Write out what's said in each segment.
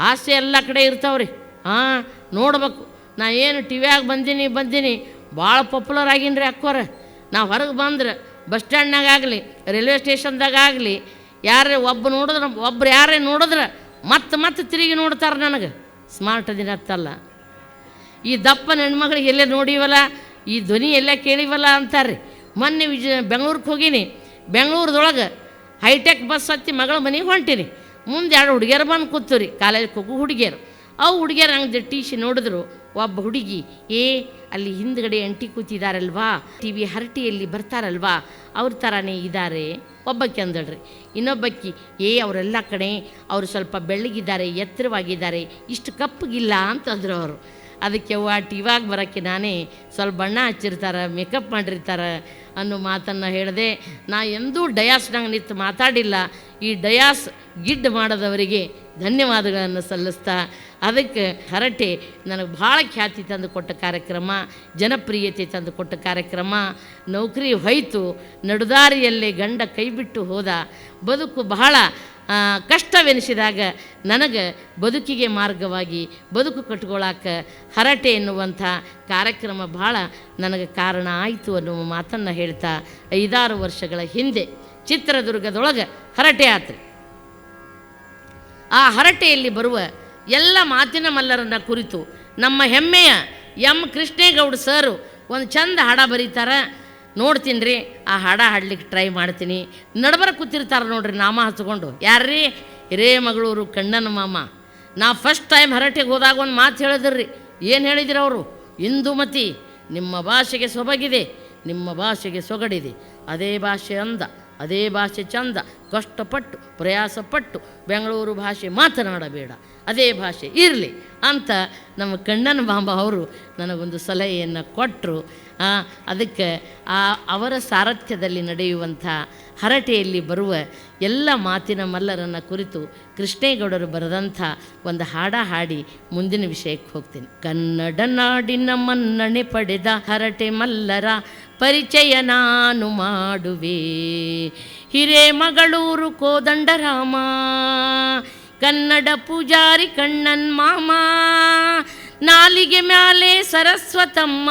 ಹಾಸ್ಯ ಎಲ್ಲ ಕಡೆ ಇರ್ತಾವ್ರಿ. ಹಾಂ, ನೋಡ್ಬೇಕು. ನಾ ಏನು ಟಿ ಬಂದೀನಿ ಬಂದೀನಿ. ಭಾಳ ಪಾಪ್ಯುಲರ್ ಆಗೀನಿ ರೀ ಅಕ್ಕೋರ. ನಾ ಹೊರಗೆ ಬಂದ್ರೆ ಬಸ್ ಸ್ಟ್ಯಾಂಡ್ನಾಗ ಆಗಲಿ ರೈಲ್ವೆ ಸ್ಟೇಷನ್ದಾಗ ಆಗಲಿ ಯಾರೇ ಒಬ್ಬ ನೋಡಿದ್ರೆ, ಒಬ್ರು ಯಾರೇ ನೋಡಿದ್ರೆ, ಮತ್ತೆ ಮತ್ತೆ ತಿರುಗಿ ನೋಡ್ತಾರೆ ನನಗೆ. ಸ್ಮಾರ್ಟ್ ದಿನ ಹತ್ತಲ್ಲ ಈ ದಪ್ಪ ಹೆಣ್ಮಗಳಿಗೆ ಎಲ್ಲೇ ನೋಡಿವಲ್ಲ, ಈ ಧ್ವನಿ ಎಲ್ಲ ಕೇಳಿವಲ್ಲ ಅಂತಾರೆ ಮೊನ್ನೆ ವಿಜ ಬೆಂಗ್ಳೂರಿಗೆ ಹೋಗೀನಿ. ಬೆಂಗಳೂರದೊಳಗೆ ಹೈಟೆಕ್ ಬಸ್ ಹತ್ತಿ ಮಗಳ ಮನೆಗೆ ಹೊಂಟೀನಿ. ಮುಂದೆ ಎರಡು ಹುಡುಗಿಯರು ಬಂದು ಕೂತು ರೀ. ಕಾಲೇಜ್ ಹೋಗು ಹುಡುಗಿಯರು. ಅವು ಹುಡುಗಿಯರು ಹಂಗೆ ಟಿ ಸಿ ನೋಡಿದ್ರು, ಒಬ್ಬ ಹುಡುಗಿ, ಏ, ಅಲ್ಲಿ ಹಿಂದ್ಗಡೆ ಅಂಟಿ ಕೂತಿದಾರಲ್ವಾ? T V ಹರಟಿಯಲ್ಲಿ ಬರ್ತಾರಲ್ವಾ? ಅವ್ರ ಥರನೇ ಇದ್ದಾರೆ ಒಬ್ಬಕ್ಕೆ ಅಂದಳ್ರಿ, ಇನ್ನೊಬ್ಬಕ್ಕಿ, ಏ, ಅವರೆಲ್ಲ ಕಡೆ ಅವರು ಸ್ವಲ್ಪ ಬೆಳ್ಳಗಿದ್ದಾರೆ, ಎತ್ತರವಾಗಿದ್ದಾರೆ, ಇಷ್ಟು ಕಪ್ಪಗಿಲ್ಲ ಅಂತಂದರು ಅವರು. ಅದಕ್ಕೆ ಅವ್ವ ಟಿವಾಗ ಬರೋಕ್ಕೆ ನಾನೇ ಸ್ವಲ್ಪ ಬಣ್ಣ ಹಚ್ಚಿರ್ತಾರೆ ಮೇಕಪ್ ಮಾಡಿರ್ತಾರೆ ಅನ್ನೋ ಮಾತನ್ನು ಹೇಳಿದೆ, ನಾ ಎಂದೂ ಡಯಾಸ್ನಾಗ ನಿಂತು ಮಾತಾಡಿಲ್ಲ. ಈ ಡಯಾಸ್ ಗಿಡ್ ಮಾಡೋದವರಿಗೆ ಧನ್ಯವಾದಗಳನ್ನು ಸಲ್ಲಿಸ್ತಾ, ಅದಕ್ಕೆ ಹರಟೆ ನನಗೆ ಭಾಳ ಖ್ಯಾತಿ ತಂದು ಕೊಟ್ಟ ಕಾರ್ಯಕ್ರಮ, ಜನಪ್ರಿಯತೆ ತಂದು ಕೊಟ್ಟ ಕಾರ್ಯಕ್ರಮ. ನೌಕರಿ ಹೋಯಿತು, ನಡುದಾರಿಯಲ್ಲೇ ಗಂಡ ಕೈಬಿಟ್ಟು ಹೋದ. ಬದುಕು ಬಹಳ ಕಷ್ಟವೆನಿಸಿದಾಗ ನನಗೆ ಬದುಕಿಗೆ ಮಾರ್ಗವಾಗಿ ಬದುಕು ಕಟ್ಕೊಳಕ್ಕೆ ಹರಟೆ ಎನ್ನುವಂಥ ಕಾರ್ಯಕ್ರಮ ಭಾಳ ನನಗೆ ಕಾರಣ ಆಯಿತು ಅನ್ನುವ ಮಾತನ್ನು ಹೇಳ್ತಾ ಐದಾರು ವರ್ಷಗಳ ಹಿಂದೆ ಚಿತ್ರದುರ್ಗದೊಳಗೆ ಹರಟೆ ಆತ್ರಿ. ಆ ಹರಟೆಯಲ್ಲಿ ಬರುವ ಎಲ್ಲ ಮಾತಿನ ಮಲ್ಲರನ್ನ ಕುರಿತು ನಮ್ಮ ಹೆಮ್ಮೆಯ ಎಂ ಕೃಷ್ಣೇಗೌಡ ಸರು ಒಂದು ಚಂದ ಹಾಡ ಬರೀತಾರೆ. ನೋಡ್ತೀನಿ ರೀ ಆ ಹಾಡ ಹಾಡ್ಲಿಕ್ಕೆ ಟ್ರೈ ಮಾಡ್ತೀನಿ. ನಡಬರ ಕೂತಿರ್ತಾರೆ ನೋಡ್ರಿ, ನಾಮ ಹಚ್ಕೊಂಡು. ಯಾರ್ರೀ? ಹಿರೇಮಗಳೂರು ಕಣ್ಣನ ಮಾಮ. ನಾ ಫಸ್ಟ್ ಟೈಮ್ ಹರಟೆಗೆ ಹೋದಾಗ ಒಂದು ಮಾತು ಹೇಳಿದ್ರಿ. ಏನು ಹೇಳಿದಿರ ಅವರು? ಇಂದುಮತಿ ನಿಮ್ಮ ಭಾಷೆಗೆ ಸೊಬಗಿದೆ, ನಿಮ್ಮ ಭಾಷೆಗೆ ಸೊಗಡಿದೆ. ಅದೇ ಭಾಷೆ ಅಂದ, ಅದೇ ಭಾಷೆ ಚಂದ, ಕಷ್ಟಪಟ್ಟು, ಪ್ರಯಾಸಪಟ್ಟು, ಬೆಂಗಳೂರು ಭಾಷೆ ಮಾತನಾಡಬೇಡ. ಅದೇ ಭಾಷೆ ಇರಲಿ. ಅಂತ ನಮ್ಮ ಕಣ್ಣನ ಬಾಂಬ ಅವರು ನನಗೊಂದು ಸಲಹೆಯನ್ನು ಕೊಟ್ಟರು ಅದಕ್ಕೆ ಆ ಅವರ ಸಾರಥ್ಯದಲ್ಲಿ ನಡೆಯುವಂಥ ಹರಟೆಯಲ್ಲಿ ಬರುವ ಎಲ್ಲ ಮಾತಿನ ಮಲ್ಲರನ್ನು ಕುರಿತು ಕೃಷ್ಣೇಗೌಡರು ಬರೆದಂಥ ಒಂದು ಹಾಡ ಹಾಡಿ ಮುಂದಿನ ವಿಷಯಕ್ಕೆ ಹೋಗ್ತೀನಿ. ಕನ್ನಡ ನಾಡಿನ ಮನ್ನಣೆ ಪಡೆದ ಹರಟೆ ಮಲ್ಲರ ಪರಿಚಯ ನಾನು ಮಾಡುವೆ. ಹಿರೇಮಗಳೂರು ಕೋದಂಡರಾಮ, ಕನ್ನಡ ಪೂಜಾರಿ ಕಣ್ಣನ್ ಮಾಮ, ನಾಲಿಗೆ ಮ್ಯಾಲೆ ಸರಸ್ವತಮ್ಮ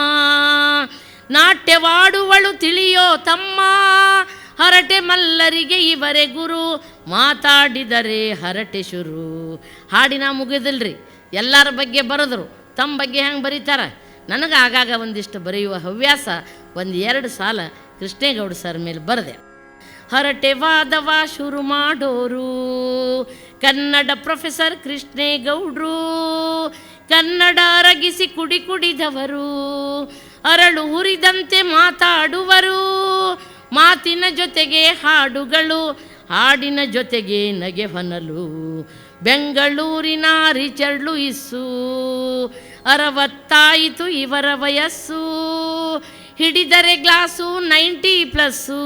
ನಾಟ್ಯವಾಡುವಳು ತಿಳಿಯೋ ತಮ್ಮ ಹರಟೆ ಮಲ್ಲರಿಗೆ ಇವರೆ ಗುರು. ಮಾತಾಡಿದರೆ ಹರಟೆ ಶುರು. ಹಾಡಿನ ಮುಗಿದಿಲ್ರಿ. ಎಲ್ಲರ ಬಗ್ಗೆ ಬರೆದ್ರು ತಮ್ಮ ಬಗ್ಗೆ ಹೆಂಗೆ ಬರೀತಾರೆ? ನನಗೆ ಆಗಾಗ ಒಂದಿಷ್ಟು ಬರೆಯುವ ಹವ್ಯಾಸ ಒಂದು ಎರಡು ಸಾಲ ಕೃಷ್ಣೇಗೌಡ ಸರ್ ಮೇಲೆ ಬರೆದೆ. ಹರಟೆ ವಾದವ ಶುರು ಮಾಡೋರು. ಕನ್ನಡ ಪ್ರೊಫೆಸರ್ ಕೃಷ್ಣೇಗೌಡರು. ಕನ್ನಡ ಅರಗಿಸಿ ಕುಡಿ ಕುಡಿದವರು. ಅರಳು ಹುರಿದಂತೆ ಮಾತಾಡುವರು. ಮಾತಿನ ಜೊತೆಗೆ ಹಾಡುಗಳು, ಹಾಡಿನ ಜೊತೆಗೆ ನಗೆ ಹೊನಲು. ಬೆಂಗಳೂರಿನ ರಿಚರ್ಡ್ ಲೂಯಿಸ್ಸು ಅರವತ್ತಾಯಿತು ಇವರ ವಯಸ್ಸು. ಹಿಡಿದರೆ ಗ್ಲಾಸು ನೈಂಟಿ ಪ್ಲಸ್ಸು,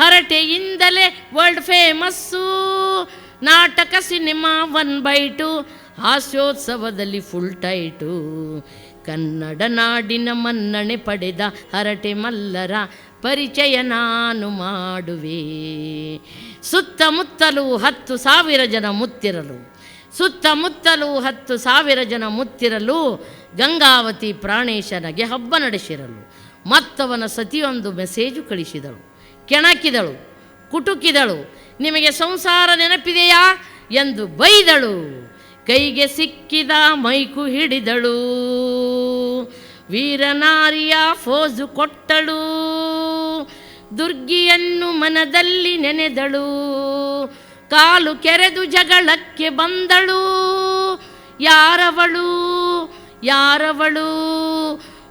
ಹರಟೆಯಿಂದಲೇ ವರ್ಲ್ಡ್ ಫೇಮಸ್ಸು. ನಾಟಕ ಸಿನಿಮಾ ಒನ್ ಬೈ ಟು, ಹಾಸ್ಯೋತ್ಸವದಲ್ಲಿ ಫುಲ್ ಟೈಟು ಕನ್ನಡ ನಾಡಿನ ಮನ್ನಣೆ ಪಡೆದ ಹರಟೆ ಮಲ್ಲರ ಪರಿಚಯ ನಾನು ಮಾಡುವೆ. ಸುತ್ತಮುತ್ತಲು ಹತ್ತು ಸಾವಿರ ಜನ ಮುತ್ತಿರಲು, ಸುತ್ತಮುತ್ತಲು ಹತ್ತು ಸಾವಿರ ಜನ ಮುತ್ತಿರಲು ಗಂಗಾವತಿ ಪ್ರಾಣೇಶನಿಗೆ ಹಬ್ಬ ನಡೆಸಿರಲು. ಮತ್ತವನ ಸತಿಯೊಂದು ಮೆಸೇಜು ಕಳಿಸಿದಳು, ಕೆಣಕಿದಳು, ಕುಟುಕಿದಳು, ನಿಮಗೆ ಸಂಸಾರ ನೆನಪಿದೆಯಾ? ಎಂದು ಬೈದಳು. ಕೈಗೆ ಸಿಕ್ಕಿದ ಮೈಕು ಹಿಡಿದಳು. ವೀರನಾರಿಯ ಫೋಜು ಕೊಟ್ಟಳು. ದುರ್ಗಿಯನ್ನು ಮನದಲ್ಲಿ ನೆನೆದಳು. ಕಾಲು ಕೆರೆದು ಜಗಳಕ್ಕೆ ಬಂದಳು. ಯಾರವಳು? ಯಾರವಳು?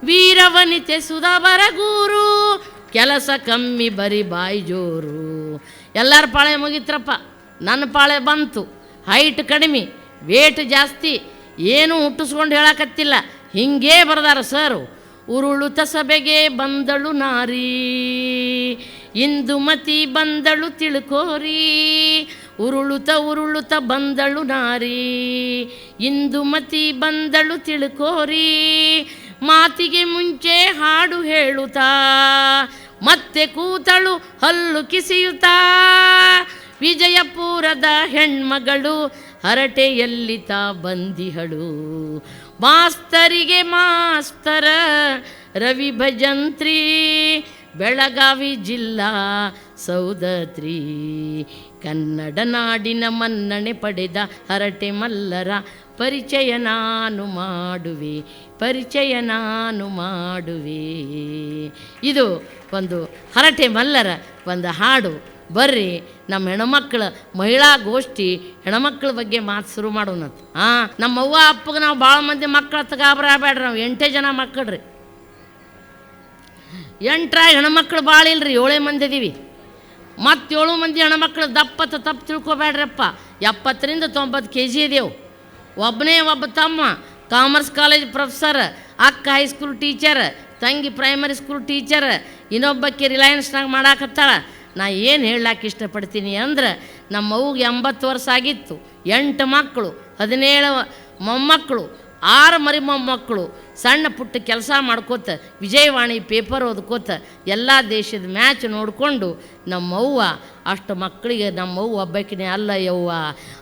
ವೀರವನಿತೆ ಸುಧಬರಗೂರು ಕೆಲಸ ಕಮ್ಮಿ ಬರಿ ಬಾಯಿ ಜೋರು. ಎಲ್ಲರ ಪಾಳೆ ಮುಗಿತ್ರಪ್ಪ, ನನ್ನ ಪಾಳೆ ಬಂತು, ಹೈಟ್ ಕಡಿಮೆ. ವೇಟ್ ಜಾಸ್ತಿ, ಏನೂ ಹುಟ್ಟಿಸ್ಕೊಂಡು ಹೇಳಕತ್ತಿಲ್ಲ. ಹಿಂಗೇ ಬರ್ದಾರ ಸರ್. ಉರುಳುತ ಸಭೆಗೆ ಬಂದಳು ನಾರಿ. ಇಂದುಮತಿ ಬಂದಳು ತಿಳ್ಕೋರಿ. ಉರುಳುತ ಉರುಳುತ ಬಂದಳು ನಾರಿ. ಇಂದುಮತಿ ಬಂದಳು ತಿಳ್ಕೋರಿ. ಮಾತಿಗೆ ಮುಂಚೆ ಹಾಡು ಹೇಳುತ್ತಾ, ಮತ್ತೆ ಕೂತಳು ಹಲ್ಲು ಕಿಸಿಯುತ್ತಾ. ವಿಜಯಪುರದ ಹೆಣ್ಮಗಳು ಹರಟೆಯಲ್ಲಿ ತಾ ಬಂದಿಹಳು. ಮಾಸ್ತರಿಗೆ ಮಾಸ್ತರ ರವಿ ಭಜಂತ್ರಿ, ಬೆಳಗಾವಿ ಜಿಲ್ಲಾ ಸೌದತ್ರಿ. ಕನ್ನಡ ನಾಡಿನ ಮನ್ನಣೆ ಪಡೆದ ಹರಟೆ ಮಲ್ಲರ ಪರಿಚಯ ನಾನು ಮಾಡುವೆ, ಪರಿಚಯ ನಾನು ಮಾಡುವೆ. ಇದು ಒಂದು ಹರಟೆ ಮಲ್ಲರ ಒಂದು ಹಾಡು. ಬರ್ರಿ, ನಮ್ಮ ಹೆಣ್ಮಕ್ಳು ಮಹಿಳಾ ಗೋಷ್ಠಿ ಹೆಣ್ಮಕ್ಳ ಬಗ್ಗೆ ಮಾತು ಶುರು ಮಾಡೋಣ ಹಾಂ ನಮ್ಮ ಅವ್ವ, ಅಪ್ಪಗೆ ನಾವು ಭಾಳ ಮಂದಿ ಮಕ್ಕಳ ತಗಾಬ್ರ ಬೇಡ್ರಿ ನಾವು. ಎಂಟೇ ಜನ ಮಕ್ಕಳ್ರಿ. ಎಂಟ್ರ ಹೆಣ್ಮಕ್ಳು ಭಾಳ ಇಲ್ರಿ, ಏಳೇ ಮಂದಿ ಇದೀವಿ. ಮತ್ತೇಳು ಮಂದಿ ಹೆಣ್ಮಕ್ಳು ದಪ್ಪತ್ತ ತಪ್ಪು ತಿಳ್ಕೊಬೇಡ್ರಪ್ಪ ಎಪ್ಪತ್ತರಿಂದ ತೊಂಬತ್ತು ಕೆ ಜಿ ಇದೆವು. ಒಬ್ಬನೇ ಒಬ್ಬ ತಮ್ಮ, ಕಾಮರ್ಸ್ ಕಾಲೇಜ್ ಪ್ರೊಫೆಸರ್, ಅಕ್ಕ ಹೈಸ್ಕೂಲ್ ಟೀಚರ್, ತಂಗಿ ಪ್ರೈಮರಿ ಸ್ಕೂಲ್ ಟೀಚರ್, ಇನ್ನೊಬ್ಬಕ್ಕೆ ರಿಲಯನ್ಸ್ನಾಗ ಮಾಡಾಕತ್ತಾಳ. ನಾ ಏನು ಹೇಳಕ್ಕೆ ಇಷ್ಟಪಡ್ತೀನಿ ಅಂದ್ರೆ ನಮ್ಮ ಅವ್ಗೆ ಎಂಬತ್ತು ವರ್ಷ ಆಗಿತ್ತು, ಎಂಟು ಮಕ್ಕಳು, ಹದಿನೇಳು ಮೊಮ್ಮಕ್ಕಳು, ಆರು ಮರಿ ಮೊಮ್ಮಕ್ಕಳು, ಸಣ್ಣ ಪುಟ್ಟ ಕೆಲಸ ಮಾಡ್ಕೋತ, ವಿಜಯವಾಣಿ ಪೇಪರ್ ಓದ್ಕೋತ, ಎಲ್ಲ ದೇಶದ ಮ್ಯಾಚ್ ನೋಡಿಕೊಂಡು ನಮ್ಮವ್ವ ಅಷ್ಟು ಮಕ್ಕಳಿಗೆ ನಮ್ಮವ್ವ ಒಬ್ಬಕ್ಕಿನೇ ಅಲ್ಲ ಯವ್ವ.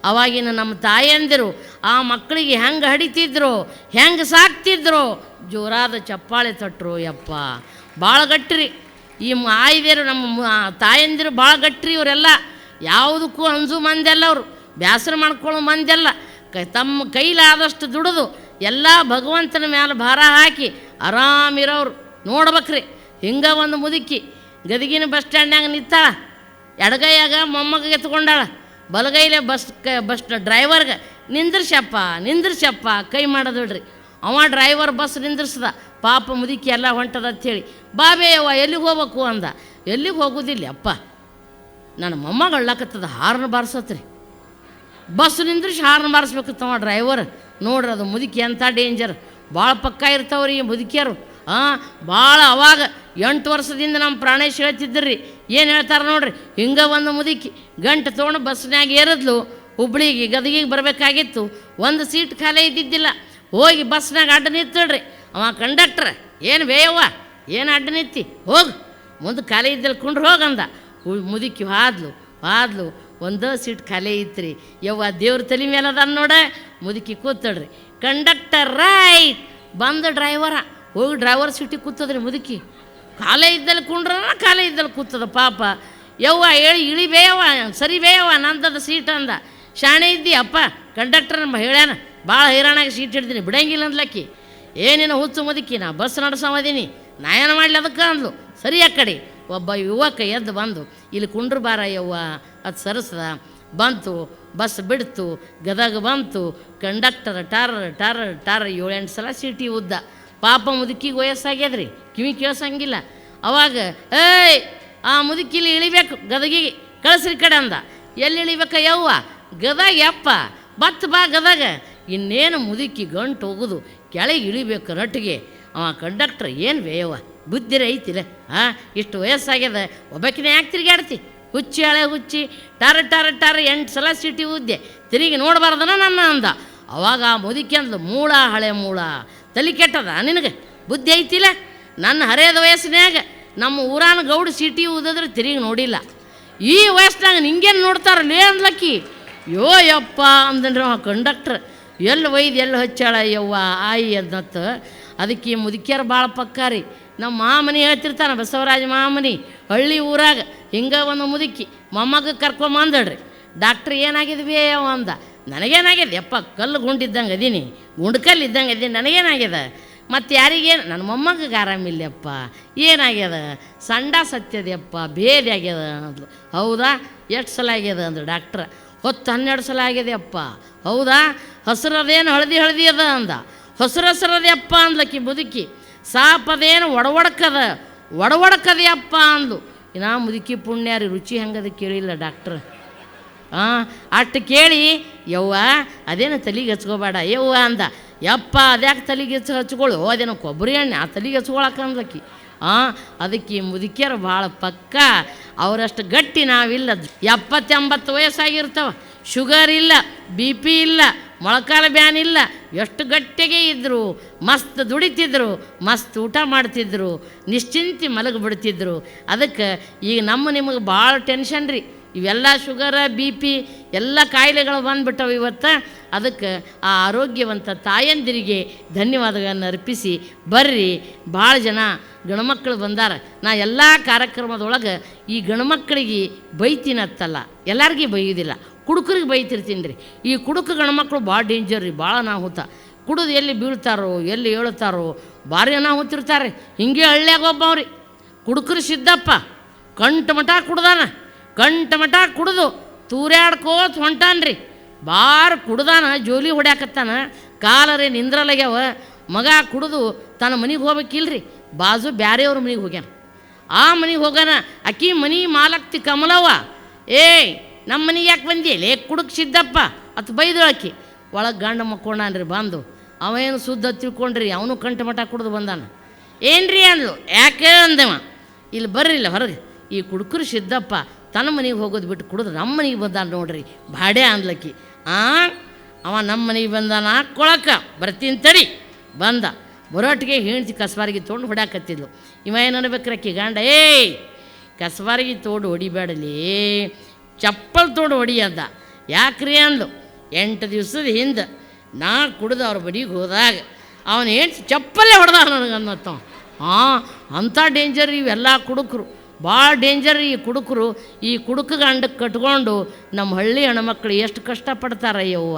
ಅವಾಗಿನ ನಮ್ಮ ತಾಯಂದಿರು ಆ ಮಕ್ಕಳಿಗೆ ಹೆಂಗೆ ಹಡಿತಿದ್ರು, ಹೆಂಗೆ ಸಾಕ್ತಿದ್ರು, ಜೋರಾದ ಚಪ್ಪಾಳೆ ತಟ್ಟರು ಯಪ್ಪ. ಭಾಳ ಗಟ್ಟಿರಿ ಈ ಮ- ಆಯ್ದೇರು ನಮ್ಮ ತಾಯಂದಿರು ಭಾಳ ಗಟ್ರಿ ಇವರೆಲ್ಲ. ಯಾವುದಕ್ಕೂ ಅಂಜು ಮಂದೆಲ್ಲ ಅವರು. ಬೇಸರ ಮಾಡ್ಕೊಳ್ಳೋ ಮಂದೆಲ್ಲ. ಕ ತಮ್ಮ ಕೈಲಾದಷ್ಟು ದುಡಿದು ಎಲ್ಲ ಭಗವಂತನ ಮೇಲೆ ಭಾರ ಹಾಕಿ ಆರಾಮಿರೋರು. ನೋಡ್ಬೇಕ್ರಿ. ಹಿಂಗೆ ಒಂದು ಮುದುಕಿ ಗದಗಿನ ಬಸ್ ಸ್ಟ್ಯಾಂಡ್ನಾಗ ನಿಂತಾಳ. ಎಡಗೈಯಾಗ ಮೊಮ್ಮಗ ಎತ್ಕೊಂಡಾಳ. ಬಲಗೈಲೆ ಬಸ್ ಕ ಬಸ್ ಡ್ರೈವರ್ಗೆ ನಿಂದ್ರಿಸಪ್ಪ ನಿಂದ್ರಿಸಪ್ಪ ಕೈ ಮಾಡೋದಿಡ್ರಿ ಅವ ಡ್ರೈವರ್ ಬಸ್ ನಿಂದ್ರಿಸ್ದ. ಪಾಪ ಮುದುಕಿ ಎಲ್ಲ ಹೊಂಟದ ಅಂಥೇಳಿ ಬಾಬೇ ಅವ್ವ, ಎಲ್ಲಿಗೆ ಹೋಗ್ಬೇಕು ಅಂದ. ಎಲ್ಲಿಗೆ ಹೋಗೋದಿಲ್ಲ, ಅಪ್ಪ. ನನ್ನ ಮೊಮ್ಮಗ ಅಳ್ಳಕತ್ತದ ಹಾರ್ನ್ ಬಾರಿಸತ್ರಿ. ಬಸ್ ನಿಂದ್ರಿಸಿ ಹಾರ್ನ್ ಬಾರಿಸ್ಬೇಕತ್ತವ ಡ್ರೈವರ್. ನೋಡ್ರಿ ಅದು ಮುದುಕಿ ಎಂಥ ಡೇಂಜರ್ ಭಾಳ ಪಕ್ಕ ಇರ್ತಾವ್ರಿ ಮುದುಕಿಯರು. ಹಾಂ ಭಾಳ ಅವಾಗ ಎಂಟು ವರ್ಷದಿಂದ ನಮ್ಮ ಪ್ರಾಣೇಶ್ ಹೇಳ್ತಿದ್ರಿ. ಏನು ಹೇಳ್ತಾರೆ ನೋಡ್ರಿ? ಹಿಂಗೆ ಒಂದು ಮುದುಕಿ ಗಂಟು ತೊಗೊಂಡು ಬಸ್ನಾಗ ಏರಿದ್ಲು, ಹುಬ್ಳಿಗೆ ಗದಗಿಗೆ ಬರಬೇಕಾಗಿತ್ತು. ಒಂದು ಸೀಟ್ ಖಾಲಿ ಇದ್ದಿದ್ದಿಲ್ಲ. ಹೋಗಿ ಬಸ್ನಾಗ ಅಡ್ಡ ನಿಂತಳ್ರಿ. ಅವ ಕಂಡಕ್ಟ್ರ. ಏನು ಬೇಯವ್ವ? ಏನು ಅಡ್ಡ ನಿತ್ತಿ? ಹೋಗು. ಮುಂದೆ ಖಾಲಿ ಇದ್ದಲ್ಲಿ ಕುಂಡ್ರೆ ಹೋಗಂದ. ಮುದುಕಿ ಹಾದ್ಲು ಹಾದ್ಲು ಒಂದೋ ಸೀಟ್ ಖಾಲಿ ಐತ್ರಿ ಯವ್ವ ದೇವ್ರ ತಲೆ ಮೇಲೆ ಅದ ನೋಡ. ಮುದುಕಿ ಕೂತಡ್ರಿ ಕಂಡಕ್ಟರ್ ರೈಟ್. ಬಂದು ಡ್ರೈವರ. ಹೋಗಿ ಡ್ರೈವರ್ ಸೀಟಿಗೆ ಕೂತದ್ರಿ ಮುದುಕಿ. ಖಾಲಿ ಇದ್ದಲ್ಲಿ ಕುಂಡ್ರ ಖಾಲಿ ಇದ್ದಲ್ಲಿ ಕೂತದ ಪಾಪ. ಯವ್ವ ಹೇಳಿ, ಇಳಿ ಬೇಯವ್ವ, ಸರಿ ಬೇಯವ್ವ, ನಂದದ ಸೀಟ್ ಅಂದ. ಶಾಣೆ ಇದ್ದಿ ಅಪ್ಪ ಕಂಡಕ್ಟರ್ ಹೇಳ್ಯಾನ ಭಾಳ ಹೈರಾಣಾಗಿ ಸೀಟ್ ಹಿಡ್ತೀನಿ ಬಿಡಂಗಿಲ್ಲ ಅಂದ್ಲಕ್ಕಿ. ಏನೇನೋ ಹುಚ್ಚು ಮುದುಕಿ, ನಾ ಬಸ್ ನಡ್ಸಮದೀನಿ ನಾ ಏನು ಮಾಡಲಿ ಅದಕ್ಕೆ ಅಂದ್ಲು. ಸರಿ ಆ ಕಡೆ. ಒಬ್ಬ ಯುವಕ ಎದ್ದು ಬಂದು, ಇಲ್ಲಿ ಕುಂಡ್ರ ಬಾರ ಯವ್ವ ಅದು ಸರಿಸ್ದ. ಬಂತು, ಬಸ್ ಬಿಡ್ತು, ಗದಗ ಬಂತು. ಕಂಡಕ್ಟರ್ ಟಾರರ್ ಟಾರರ್ ಟಾರರ್ ಏಳೆಂಟು ಸಲ ಸೀಟಿ ಉದ್ದ. ಪಾಪ ಮುದುಕಿಗೆ ವಯಸ್ಸಾಗ್ಯದ್ರಿ. ಕಿವಿ ಕೇಳ್ಸಂಗಿಲ್ಲ. ಅವಾಗ, ಏಯ್, ಆ ಮುದುಕಿಲಿ ಇಳಿಬೇಕು ಗದಗಿಗೆ ಕಳಿಸ್ರಿ ಕಡೆ ಅಂದ. ಎಲ್ಲಿ ಇಳಿಬೇಕ ಯವ್ವ ಗದಗ ಯಪ್ಪ, ಬತ್ ಬಾ ಗದಗ. ಇನ್ನೇನು ಮುದುಕಿ ಗಂಟು ಹೋಗೋದು ಕೆಳಗೆ ಇಳಿಬೇಕು ರಟ್ಟಿಗೆ ಅವ ಕಂಡಕ್ಟ್ರ್ ಏನು ಬೇಯವ್ವ ಬುದ್ಧಿರ ಐತಿಲ್ಲ ಹಾಂ ಇಷ್ಟು ವಯಸ್ಸಾಗ್ಯದ, ಒಬ್ಬಕಿನ ಯಾಕೆ ತಿರುಗಾಡ್ತಿ ಹುಚ್ಚಿ ಹಳೆ ಹುಚ್ಚಿ, ಟಾರ ಟಾರ ಟಾರ ಎಂಟು ಸಲ ಸಿಟಿ ಉದ್ದೆ, ತಿರುಗಿ ನೋಡಬಾರ್ದನ ನನ್ನ ಅಂದ. ಅವಾಗ ಆ ಮುದುಕಿ ಅಂದ್ಲು, ಮೂಳ ಹಳೆ ಮೂಳ, ತಲೆ ಕೆಟ್ಟದ ನಿನಗೆ? ಬುದ್ಧಿ ಐತಿಲ್ಲ? ನನ್ನ ಹರೆಯದ ವಯಸ್ಸಿನಾಗ ನಮ್ಮ ಊರಾನ ಗೌಡ ಸಿಟಿ ಊದಿದ್ರೆ ತಿರುಗಿ ನೋಡಿಲ್ಲ. ಈ ವಯಸ್ಸಿನಾಗ ನಿಂಗೇನು ನೋಡ್ತಾರಲ್ಲೇ ಅಂದ್ಲಕ್ಕಿ? ಯೋ ಯಪ್ಪ, ಅಂದನ್ರಿ ಆ ಕಂಡಕ್ಟ್ರ್. ಎಲ್ಲಿ ಒಯ್ದು ಎಲ್ಲಿ ಹಚ್ಚಾಳ ಯವ್ವ, ಆಯಿ ಅದತ್ತ ಅದಕ್ಕೆ ಮುದುಕಿಯರು ಭಾಳ ರೀ. ನಮ್ಮ ಮಾಮನಿ ಹೇಳ್ತಿರ್ತಾನೆ, ಬಸವರಾಜ ಮಾಮನಿ, ಹಳ್ಳಿ ಊರಾಗ ಹಿಂಗೆ ಒಂದು ಮುದುಕಿ, ಮೊಮ್ಮಗ ಕರ್ಕೊಂಬಂದಳ್ರಿ. ಡಾಕ್ಟ್ರ್ ಏನಾಗಿದ್ವಿ ಅವ ಅಂದ ನನಗೇನಾಗಿದೆ ಯಪ್ಪ, ಕಲ್ಲು ಗುಂಡಿದ್ದಂಗೆ ಅದೀನಿ ಗುಂಡ್ಕಲ್ಲು ಇದ್ದಂಗೆ ಅದೀನಿ ನನಗೇನಾಗಿದೆ ಮತ್ತು ಯಾರಿಗೇನು, ನನ್ನ ಮೊಮ್ಮಗಗೆ ಆರಾಮಿಲ್ಲಪ್ಪ ಏನಾಗ್ಯದ? ಸಂಡ ಸತ್ಯದಪ್ಪ ಭೇದಿ ಆಗ್ಯದ ಅಂದ್ಲು. ಹೌದಾ? ಎಷ್ಟು ಸಲ ಆಗ್ಯದ? ಅಂದ್ರು ಡಾಕ್ಟ್ರ್. ಹೊತ್ತು ಹನ್ನೆರಡು ಸಲ ಆಗ್ಯದಪ್ಪ ಹೌದಾ? ಹಸ್ರದೇನು ಹಳದಿ ಹಳದಿ ಅದ ಅಂದ. ಹಸ್ರು ಹಸ್ರದಪ್ಪ ಅಂದ್ಲಕ್ಕಿ ಮುದುಕಿ. ಸಾಪದೇನು ಒಡವಡ್ಕದ ಒಡವಡ್ಕದಯಪ್ಪ ಅಂದ್ಲು. ಇನ್ನ ಮುದುಕಿ ಪುಣ್ಯಾರಿ ರುಚಿ ಹೆಂಗದ ಕೇಳಿಲ್ಲ ಡಾಕ್ಟ್ರ್. ಹಾಂ ಅಷ್ಟು ಕೇಳಿ, ಯವ್ವ, ಅದೇನು ತಲೆಗೆ ಹಚ್ಕೋಬೇಡ ಯವ್ವ ಅಂದ. ಯಪ್ಪ, ಅದ್ಯಾಕೆ ತಲೆಗೆ ಹಚ್ಚ ಹಚ್ಕೊಳ್ಳು ಅದೇನೋ ಕೊಬ್ಬರಿ ಎಣ್ಣೆ, ಆ ತಲೆಗೆ ಹಚ್ಕೊಳಕ್ಕ ಅಂದ್ಲಕ್ಕಿ ಹಾಂ ಅದಕ್ಕೆ ಮುದುಕಿಯರು ಭಾಳ ಪಕ್ಕ, ಅವರಷ್ಟು ಗಟ್ಟಿ ನಾವಿಲ್ಲ. ಎಪ್ಪತ್ತೆಂಬತ್ತು ವಯಸ್ಸಾಗಿರ್ತವೆ. ಶುಗರ್ ಇಲ್ಲ, ಬಿ ಪಿ ಇಲ್ಲ ಮೊಳಕಾಲ ಬ್ಯಾನ್ ಇಲ್ಲ. ಎಷ್ಟು ಗಟ್ಟಿಗೆ ಇದ್ದರು ಮಸ್ತ್ ದುಡಿತಿದ್ರು, ಮಸ್ತ್ ಊಟ ಮಾಡ್ತಿದ್ರು, ನಿಶ್ಚಿಂತಿ ಮಲಗಿಬಿಡ್ತಿದ್ರು ಅದಕ್ಕೆ ಈಗ ನಮ್ಮ ನಿಮಗೆ ಭಾಳ ಟೆನ್ಷನ್ ರೀ. ಇವೆಲ್ಲ ಶುಗರ ಬಿ ಪಿ ಎಲ್ಲ ಕಾಯಿಲೆಗಳು ಬಂದುಬಿಟ್ಟವು ಇವತ್ತು. ಅದಕ್ಕೆ ಆ ಆರೋಗ್ಯವಂತ ತಾಯಂದಿರಿಗೆ ಧನ್ಯವಾದಗಳನ್ನು ಅರ್ಪಿಸಿ ಬರ್ರಿ. ಭಾಳ ಜನ ಗಣಮಕ್ಕಳು ಬಂದಾರ. ನಾ ಎಲ್ಲ ಕಾರ್ಯಕ್ರಮದೊಳಗೆ ಈ ಗಣಮಕ್ಕಳಿಗೆ ಬೈತೀನತ್ತಲ್ಲ ಎಲ್ಲರಿಗೂ ಬೈಯೋದಿಲ್ಲ. ಕುಡುಕರಿಗೆ ಬೈತಿರ್ತೀನಿ ರೀ. ಈ ಕುಡುಕ ಗಣಮಕ್ಕಳು ಭಾಳ ಡೇಂಜರ್ ರೀ, ಭಾಳ ಅನಾಹುತ. ಕುಡಿದು ಎಲ್ಲಿ ಬೀಳ್ತಾರೋ, ಎಲ್ಲಿ ಹೇಳ್ತಾರೋ ಭಾರಿ ಅನಾಹುತಿರ್ತಾರೆ. ಹಿಂಗೆ ಹಳ್ಳ್ಯಾಗ ಒಬ್ಬವ್ರಿ. ಕುಡುಕರು ಸಿದ್ದಪ್ಪ. ಕಂಟ ಮಠ ಕುಡ್ದಾನ. ಕಂಟ ಮಠ ಕುಡ್ದು ತೂರ್ಯಾಡ್ಕೋತ ರೀ. ಭಾರ ಕುಡ್ದಾನ, ಜೋಲಿ ಹೊಡ್ಯಾಕತ್ತಾನ. ಕಾಲರೇ ನಿಂದ್ರಲಗ್ಯಾವ. ಮಗ ಕುಡಿದು ತನ್ನ ಮನೆಗೆ ಹೋಗ್ಬೇಕಿಲ್ರಿ. ಬಾಜು ಬ್ಯಾರೆಯವ್ರ ಮನೆಗೆ ಹೋಗ್ಯಾನ. ಆ ಮನೆಗೆ ಹೋಗ್ಯಾನ. ಅಕ್ಕಿ ಮನಿ ಮಾಲಕ್ತಿ ಕಮಲವ್ವ. ಏಯ್ ನಮ್ಮ ಮನೆಗೆ ಯಾಕೆ ಬಂದಿ? ಲೇ, ಕುಡುಕ್ ಸಿದ್ದಪ್ಪ. ಅತ್ ಬೈದೊಳಕಿ ಒಳಗೆ ಗಂಡ ಮಕ್ಕೊಂಡಾನ್ರಿ ಬಂದು. ಅವೇನು ಶುದ್ಧ ತಿಳ್ಕೊಂಡ್ರಿ, ಅವನು ಕಂಠ ಮಠ ಕುಡ್ದು ಬಂದಾನ. ಏನ್ರಿ ಅಂದ್ಲು? ಯಾಕೆ ಅಂದವ? ಇಲ್ಲಿ ಬರ್ರಿಲ್ಲ, ಹೊರಗೆ. ಈ ಕುಡುಕರು ಸಿದ್ದಪ್ಪ, ತನ್ನ ಮನೆಗೆ ಹೋಗೋದು ಬಿಟ್ಟು ಕುಡಿದು ನಮ್ಮ ಮನೆಗೆ ಬಂದಾನ ನೋಡ್ರಿ ಭಾಡೆ ಅಂದ್ಲಕ್ಕಿ. ಆ? ಅವ ನಮ್ಮ ಮನೆಗೆ ಬಂದಾನ? ಕೊಳಕ, ಬರ್ತೀನಿ ತಡಿ. ಬಂದ. ಬರೋಟಿಗೆ ಹೆಣ್ತಿ ಕಸ್ಬಾರಿಗೆ ತೊಗೊಂಡು ಹೊಡ್ಯಾಕತ್ತಿದ್ಲು. ಇವ ಏನು ಅನ್ಬೇಕ್ರಕ್ಕಿ ಗಂಡ? ಏಯ್, ಕಸ್ಬಾರಿಗೆ ತೋಡು ಹೊಡಿಬೇಡಲಿ. ಚಪ್ಪಲ್ ತೋಡು ಹೊಡಿ ಅಂದ ಯಾಕ್ರಿ ಅಂದ್ಲು? ಎಂಟು ದಿವಸದ ಹಿಂದೆ ನಾ ಕುಡ್ದು ಅವ್ರ ಬಡಿಗೆ ಹೋದಾಗ ಅವನು ಏನು ಚಪ್ಪಲ್ಲೇ ಹೊಡೆದ ನನಗೆ ಅನ್ನತ್ತ ಹಾಂ ಅಂಥ ಡೇಂಜರ್ ಇವೆಲ್ಲ ಕುಡುಕರು. ಭಾಳ ಡೇಂಜರ್ ಈ ಕುಡುಕರು. ಈ ಕುಡುಕ ಗಂಡಕ್ಕೆ ಕಟ್ಕೊಂಡು ನಮ್ಮ ಹಳ್ಳಿ ಹೆಣ್ಮಕ್ಳು ಎಷ್ಟು ಕಷ್ಟಪಡ್ತಾರೆ ಯವ್ವ.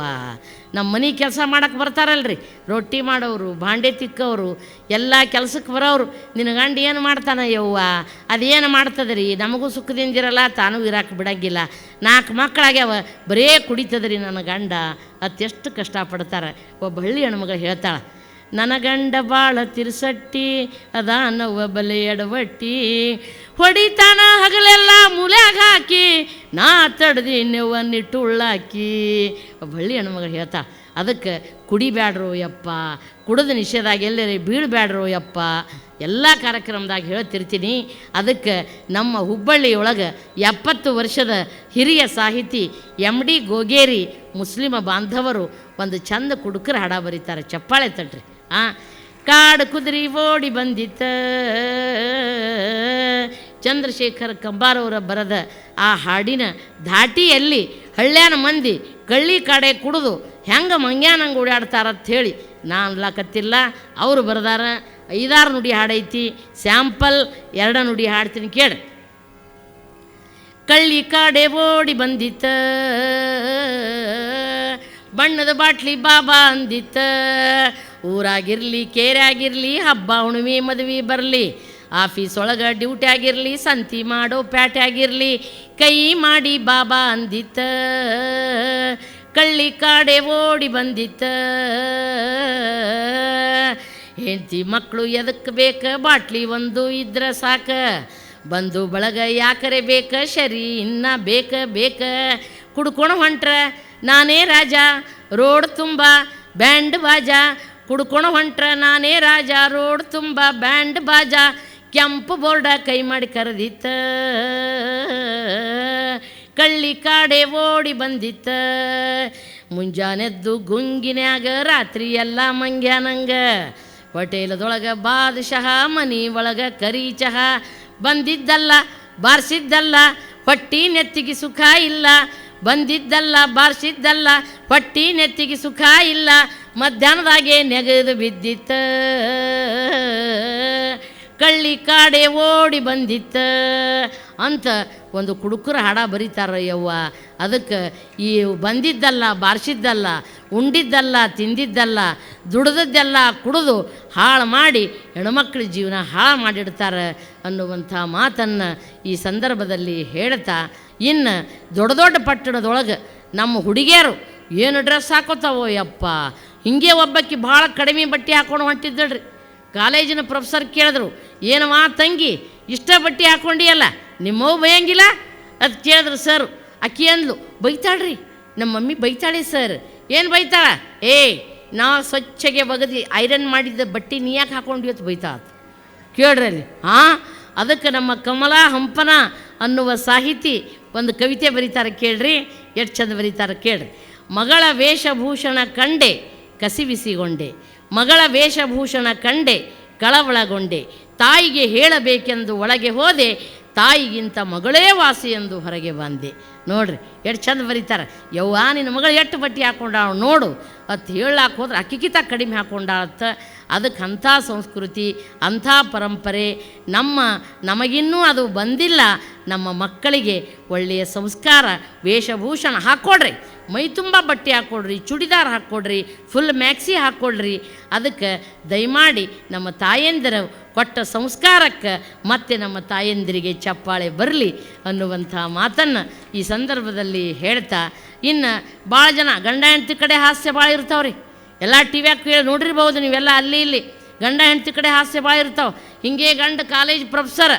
ನಮ್ಮ ಮನೆ ಕೆಲಸ ಮಾಡಕ್ಕೆ ಬರ್ತಾರಲ್ರಿ. ರೊಟ್ಟಿ ಮಾಡೋರು ಬಾಂಡೆ ತಿಕ್ಕವರು, ಎಲ್ಲ ಕೆಲಸಕ್ಕೆ ಬರೋರು ನಿನ್ನ ಗಂಡ ಏನು ಮಾಡ್ತಾನ ಯವ್ವ? ಅದೇನು ಮಾಡ್ತದ್ರಿ? ನಮಗೂ ಸುಖದಿಂದಿರಲ್ಲ ತಾನೂ ಇರಾಕೆ ಬಿಡಂಗಿಲ್ಲ. ನಾಲ್ಕು ಮಕ್ಕಳಾಗ್ಯಾವ, ಬರೇ ಕುಡಿತದ್ರಿ ನನ್ನ ಗಂಡ. ಅತ್ತೆಷ್ಟು ಕಷ್ಟಪಡ್ತಾರೆ. ಒಬ್ಬ ಹಳ್ಳಿ ಹೆಣ್ಮಗಳು ಹೇಳ್ತಾಳೆ ನನ್ನ ಗಂಡ ಬಾಳ ತಿರ್ಸಟ್ಟಿ ಅದಾನವ ಬಲೆ ಎಡವಟ್ಟಿ. ಹೊಡಿತಾನ ಹಗಲೆಲ್ಲ ಮೂಲ್ಯಾಗ ಹಾಕಿ, ನಾ ತಡ್ದಿ ನೆವ್ವ ನಿಟ್ಟುಳ್ಳಾಕಿ ಬಳ್ಳಿ ಹೆಣ್ಮಗಳು ಹೇಳ್ತಾ, ಅದಕ್ಕೆ ಕುಡಿಬ್ಯಾಡ್ರು ಯಪ್ಪ, ಕುಡಿದ ನಿಷೇಧಾಗ ಎಲ್ಲರೇ ಬೀಳ್ಬ್ಯಾಡ್ರು ಯಪ್ಪ. ಎಲ್ಲ ಕಾರ್ಯಕ್ರಮದಾಗ ಹೇಳ್ತಿರ್ತೀನಿ, ಅದಕ್ಕೆ ನಮ್ಮ ಹುಬ್ಬಳ್ಳಿಯೊಳಗೆ ಎಪ್ಪತ್ತು ವರ್ಷದ ಹಿರಿಯ ಸಾಹಿತಿ ಎಂ ಡಿ ಗೋಗೇರಿ ಮುಸ್ಲಿಮ ಬಾಂಧವರು ಒಂದು ಚಂದ ಕುಡುಕರ ಹಾಡ ಬರೀತಾರೆ. ಚಪ್ಪಾಳೆ ತಟ್ರಿ. ಆ, ಕಾಡು ಕುದುರೆ ಓಡಿ ಬಂದಿತ್ತ. ಚಂದ್ರಶೇಖರ್ ಕಂಬಾರವರ ಬರದ ಆ ಹಾಡಿನ ಧಾಟಿಯಲ್ಲಿ ಹಳ್ಳ್ಯಾನ ಮಂದಿ ಕಳ್ಳಿ ಕಾಡೆ ಕುಡಿದು ಹೆಂಗೆ ಮಂಗ್ಯಾನಂಗೆ ಹೇಳಿ ನಾನು ಅನ್ಲಾಕತ್ತಿಲ್ಲ ಅವರು ಬರೆದಾರ, ಐದಾರು ನುಡಿ ಹಾಡೈತಿ, ಸ್ಯಾಂಪಲ್ ಎರಡ ನುಡಿ ಹಾಡ್ತೀನಿ ಕೇಳಿ. ಕಳ್ಳಿ ಕಾಡೆ ಓಡಿ ಬಂದಿತ್ತ. ಬಣ್ಣದ ಬಾಟ್ಲಿ ಬಾಬಾ ಅಂದಿತ್ತ. ಊರಾಗಿರ್ಲಿ ಆಗಿರಲಿ ಹಬ್ಬ ಹುಣ್ಣಿಮೆ ಮದುವೆ ಬರಲಿ. ಆಫೀಸ್ ಒಳಗೆ ಡ್ಯೂಟಿ ಆಗಿರಲಿ, ಸಂತಿ ಮಾಡೋ ಪ್ಯಾಟೆ ಆಗಿರಲಿ. ಕೈ ಮಾಡಿ ಬಾಬಾ ಅಂದಿತ್ತ, ಕಳ್ಳಿ ಕಾಡೆ ಓಡಿ ಬಂದಿತ್ತ. ಹೆಂಡತಿ ಮಕ್ಕಳು ಎದಕ್ಕೆ ಬೇಕು, ಬಾಟ್ಲಿ ಒಂದು ಇದ್ರ ಸಾಕ. ಬಂದು ಬಳಗ ಯಾಕರೆ ಬೇಕ, ಶರಿ ಇನ್ನ ಬೇಕ ಬೇಕ. ಕುಡ್ಕೊಂಡು ಹೊಂಟ್ರ, ನಾನೇ ರಾಜ, ರೋಡ್ ತುಂಬ, ಬ್ಯಾಂಡ್ ಬಾಜ. ಕುಡ್ಕೊಂಡು ಹೊಂಟ್ರ ನಾನೇ ರಾಜ, ರೋಡ್ ತುಂಬ ಬ್ಯಾಂಡ್ ಬಾಜ. ಕೆಂಪು ಬೋರ್ಡ ಕೈ ಮಾಡಿ ಕರೆದಿತ್ತ. ಕಳ್ಳಿ ಕಾಡೆ ಓಡಿ ಬಂದಿತ್ತ. ಮುಂಜಾನೆದ್ದು ಗುಂಗಿನ್ಯಾಗ ರಾತ್ರಿ ಎಲ್ಲ ಮಂಗ್ಯಾನಂಗ. ಹೋಟೆಲದೊಳಗೆ ಬಾದಶಃ, ಮನಿ ಒಳಗ ಕರಿ ಚಹಾ ಬಂದಿದ್ದಲ್ಲ, ಬಾರಿಸಿದ್ದಲ್ಲ ಹೊಟ್ಟಿ ನೆತ್ತಿಗೆ ಸುಖ ಇಲ್ಲ. ಬಂದಿದ್ದಲ್ಲ, ಬಾರಿಸಿದ್ದಲ್ಲ ಹೊಟ್ಟಿ ನೆತ್ತಿಗೆ ಸುಖ ಇಲ್ಲ. ಮಧ್ಯಾಹ್ನದಾಗೆ ನೆಗೆದು ಬಿದ್ದಿತ್ತ. ಕಳ್ಳಿ ಕಾಡೆ ಓಡಿ ಬಂದಿತ್ತ. ಅಂತ ಒಂದು ಕುಡುಕರ ಹಾಡ ಬರೀತಾರ ಯವ್ವ ಅದಕ್ಕೆ ಈ ಬಂದಿದ್ದಲ್ಲ, ಬಾರಿಸಿದ್ದಲ್ಲ, ಉಂಡಿದ್ದಲ್ಲ, ತಿಂದಿದ್ದಲ್ಲ, ದುಡ್ದದ್ದೆಲ್ಲ ಕುಡಿದು ಹಾಳು ಮಾಡಿ ಹೆಣ್ಮಕ್ಳ ಜೀವನ ಹಾಳು ಮಾಡಿಡ್ತಾರೆ ಅನ್ನುವಂಥ ಮಾತನ್ನು ಈ ಸಂದರ್ಭದಲ್ಲಿ ಹೇಳ್ತಾ, ಇನ್ನು ದೊಡ್ಡ ದೊಡ್ಡ ಪಟ್ಟಣದೊಳಗೆ ನಮ್ಮ ಹುಡುಗಿಯರು ಏನು ಡ್ರೆಸ್ ಹಾಕೋತಾವೋ ಯಪ್ಪ ಹಿಂಗೆ ಒಬ್ಬಕ್ಕೆ ಭಾಳ ಕಡಿಮೆ ಬಟ್ಟೆ ಹಾಕೊಂಡು ಹೊಂಟಿದ್ದಳ್ರಿ. ಕಾಲೇಜಿನ ಪ್ರೊಫೆಸರ್ ಕೇಳಿದ್ರು ಏನವಾ ತಂಗಿ, ಇಷ್ಟ ಬಟ್ಟೆ ಹಾಕೊಂಡಿಯಲ್ಲ ನಿಮ್ಮವ್ ಭಯಂಗಿಲ್ಲ ಅದು ಕೇಳಿದ್ರು ಸರ್ ಅಕ್ಕಿ ಅಂದ್ಲು, ಬೈತಾಳ್ರಿ, ನಮ್ಮ ಮಮ್ಮಿ ಬೈತಾಳೆ ಸರ್ ಏನು ಬೈತಾಳ? ಏಯ್ ನಾ ಸ್ವಚ್ಛಗೆ ಒಗದಿ ಐರನ್ ಮಾಡಿದ್ದ ಬಟ್ಟೆ ನೀ ಯಾಕೆ ಹಾಕೊಂಡು ಇವತ್ತು ಬೈತಾಳ ಕೇಳ್ರಿ ಅಲ್ಲಿ, ಹಾಂ, ಅದಕ್ಕೆ ನಮ್ಮ ಕಮಲಾ ಹಂಪನ ಅನ್ನುವ ಸಾಹಿತಿ ಒಂದು ಕವಿತೆ ಬರೀತಾರೆ ಕೇಳ್ರಿ ಎಷ್ಟು ಚಂದ ಬರೀತಾರೆ ಕೇಳ್ರಿ. ಮಗಳ ವೇಷಭೂಷಣ ಕಂಡೆ ಕಸಿವಿಸಿಗೊಂಡೆ, ಮಗಳ ವೇಷಭೂಷಣ ಕಂಡೆ, ಕಳವಳಗೊಂಡೆ, ತಾಯಿಗೆ ಹೇಳಬೇಕೆಂದು ಒಳಗೆ ಹೋದೆ, ತಾಯಿಗಿಂತ ಮಗಳೇ ವಾಸಿ ಎಂದು ಹೊರಗೆ ಬಂದೆ. ನೋಡ್ರಿ, ಎಷ್ಟು ಚಂದ ಬರೀತಾರೆ. ಯವ್ವಾ, ನಿನ್ನ ಮಗಳು ಎಷ್ಟು ಬಟ್ಟೆ ಹಾಕ್ಕೊಂಡು ನೋಡು. ಅತ್ ಹೇಳಕ್ಕೆ ಹೋದ್ರೆ ಅಕ್ಕಿಕಿತ ಕಡಿಮೆ ಹಾಕೊಂಡಾಳತ್ತ. ಅದಕ್ಕೆ ಅಂಥ ಸಂಸ್ಕೃತಿ, ಅಂಥ ಪರಂಪರೆ, ನಮ್ಮ ನಮಗಿನ್ನೂ ಅದು ಬಂದಿಲ್ಲ. ನಮ್ಮ ಮಕ್ಕಳಿಗೆ ಒಳ್ಳೆಯ ಸಂಸ್ಕಾರ, ವೇಷಭೂಷಣ ಹಾಕ್ಕೊಡ್ರಿ ಮೈ ತುಂಬ ಬಟ್ಟೆ ಹಾಕ್ಕೊಡ್ರಿ ಚೂಡಿದಾರ್ ಹಾಕ್ಕೊಡ್ರಿ ಫುಲ್ ಮ್ಯಾಕ್ಸಿ ಹಾಕ್ಕೊಡ್ರಿ ಅದಕ್ಕೆ ದಯಮಾಡಿ ನಮ್ಮ ತಾಯಂದಿರ ಕೊಟ್ಟ ಸಂಸ್ಕಾರಕ್ಕೆ ಮತ್ತೆ ನಮ್ಮ ತಾಯಂದಿರಿಗೆ ಚಪ್ಪಾಳೆ ಬರಲಿ ಅನ್ನುವಂಥ ಮಾತನ್ನು ಈ ಸಂದರ್ಭದಲ್ಲಿ ಹೇಳ್ತಾ ಇನ್ನು ಭಾಳ ಜನ ಗಂಡ ಹೆಂಡತಿ ಕಡೆ ಹಾಸ್ಯ ಭಾಳ ಇರ್ತಾವ್ರಿ. ಎಲ್ಲ ಟಿ ವ್ಯಾಗ ಕೇಳಿ ನೋಡಿರ್ಬೋದು ನೀವೆಲ್ಲ ಅಲ್ಲಿ ಇಲ್ಲಿ. ಗಂಡ ಹೆಂಡತಿ ಕಡೆ ಹಾಸ್ಯ ಭಾಳ ಇರ್ತಾವೆ. ಹಿಂಗೆ ಗಂಡ ಕಾಲೇಜ್ ಪ್ರೊಫೆಸರ್,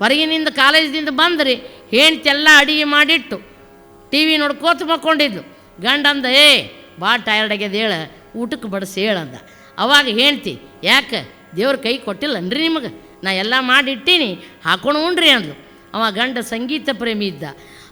ಹೊರಗಿನಿಂದ ಕಾಲೇಜಿಂದ ಬಂದ್ರಿ, ಹೆಂಡ್ತಿ ಎಲ್ಲ ಅಡಿಗೆ ಮಾಡಿಟ್ಟು ಟಿ ವಿ ನೋಡ್ಕೋತ ಮಕ್ಕೊಂಡಿದ್ಲು. ಗಂಡ ಅಂದ, ಏ ಭಾಳ ಟಯರ್ಡ್ ಆಗ್ಯದ ಹೇಳ ಊಟಕ್ಕೆ ಬಡಿಸಿ ಹೇಳಂದ ಅವಾಗ ಹೇಳ್ತಿ ಯಾಕೆ, ದೇವ್ರ ಕೈ ಕೊಟ್ಟಿಲ್ಲನ್ರಿ ನಿಮಗೆ? ನಾ ಎಲ್ಲ ಮಾಡಿಟ್ಟೀನಿ ಹಾಕೊಂಡು ಉಣ್ರಿ ಅಂದ್ಲು. ಅವ ಗಂಡ ಸಂಗೀತ ಪ್ರೇಮಿ ಇದ್ದ.